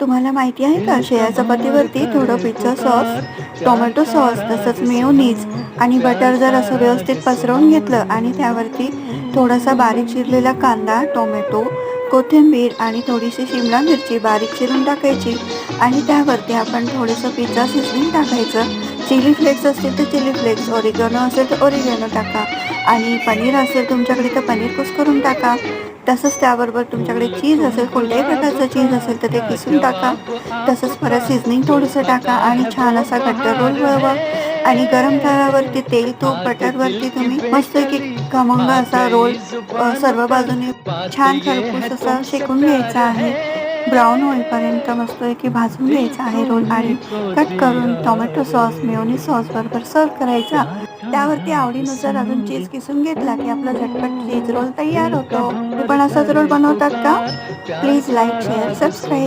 तुम्हाला माहिती आहे का? शेया चपातीवरती थोडं पिझ्झा सॉस टोमॅटो सॉस तसंच मेयोनीज आणि बटर जर असं व्यवस्थित पसरवून घेतलं आणि त्यावरती थोडासा बारीक चिरलेला कांदा टोमॅटो कोथिंबीर आणि थोडीशी शिमला मिरची बारीक चिरून टाकायची आणि त्यावरती आपण थोडंसं पिझ्झा सिझनिंग टाकायचं. चिली फ्लेक्स असतील तर चिली फ्लेक्स ओरिगॅनो असेल तर ओरिगॅनो टाका. आणि पनीर असेल तुमच्याकडे तर पनीर कुस करून टाका. तसंच त्याबरोबर तुमच्याकडे चीज असेल कोणत्याही प्रकारचं चीज असेल तर ते किसून टाका. तसंच परत सिझनिंग थोडंसं टाका आणि छान असा घट्ट रोल वळवा आणि गरम तव्यावरती तेल तूप बटरवरती तुम्ही मस्त की खमंग असा रोल सर्व बाजूने छान खरपूस असा शेकून घ्यायचा आहे. ब्राऊन होईपर्यंत मस्त की भाजून घ्यायचा आहे रोल आणि कट करून टोमॅटो सॉस मेयोनी सॉस बरोबर सर्व करायचा. त्यावरती आवडीनुसार अजून चीज किसून घेतला की आपला झटपट चीज रोल तयार होतो. पण असाच रोल बनवतात का? Please like share subscribe.